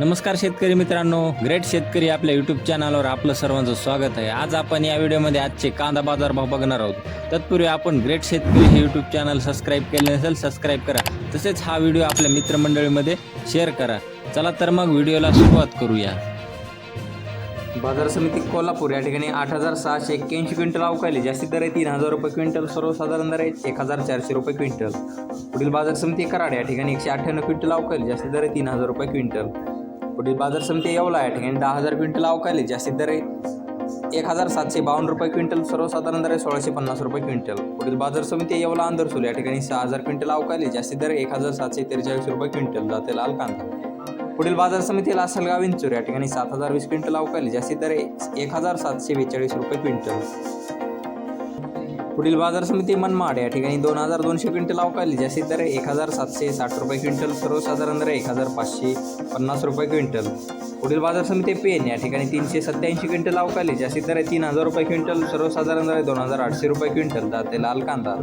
नमस्कार शेतकरी मित्रांनो ग्रेट शेतकरी आपल्या यूट्यूब चॅनलवर आपलं सर्वांचं स्वागत आहे. आज आपण या व्हिडिओमध्ये आजचे कांदा बाजार भाव बघणार आहोत. तत्पूर्वी आपण ग्रेट शेतकरी हे यूट्यूब चॅनल सबस्क्राईब केले नसेल सबस्क्राईब करा. तसेच हा व्हिडिओ आपल्या मित्रमंडळीमध्ये शेअर करा. चला तर मग व्हिडिओला सुरुवात करूया. बाजार समिती कोल्हापूर या ठिकाणी आठ हजार सहाशे एक्क्याऐंशी क्विंटल अवकाळी जास्तीत दर आहे तीन हजार रुपये क्विंटल सर्वसाधारण दर आहे एक हजार चारशे रुपये क्विंटल. पुढील बाजार समिती कराड या ठिकाणी एकशे अठ्ठ्याण्णव क्विंटल अवकाळी जास्तीत दर आहे तीन हजार रुपये क्विंटल. पुढील बाजार समिती येवला या ठिकाणी दहा हजार क्विंटल अवकाळी जास्तीत दर एक हजार सातशे बावन्न रुपये क्विंटल सर्वसाधारण दर आहे सोळाशे पन्नास रुपये क्विंटल. पुढील बाजार समिती येवला अंदरसूल या ठिकाणी सहा हजार क्विंटल अवकाळी जास्तीत दर एक हजार सातशे त्रेचाळीस रुपये क्विंटल जाते लाल कांदा. पुढील बाजार समिती लासलगाव इंचूर या ठिकाणी सात हजार वीस क्विंटल अवकाळी जास्तीत दर एक हजार सातशे बेचाळीस रुपये क्विंटल. पुढील बाजार समिती मनमाड या ठिकाणी दोन हजार दोनशे क्विंटल अवकाळी जास्तीत दर एक हजार सातशे साठ रुपये क्विंटल सर्वसाधारण दर एक हजार पाचशे पन्नास रुपये क्विंटल. पुढील बाजार समिती पेन या ठिकाणी तीनशे सत्याऐंशी क्विंटल अवकाळी जास्तीत दर तीन हजार रुपये क्विंटल सर्वसाधारण दर दोन हजार आठशे रुपये क्विंटल जाते लाल कांदा.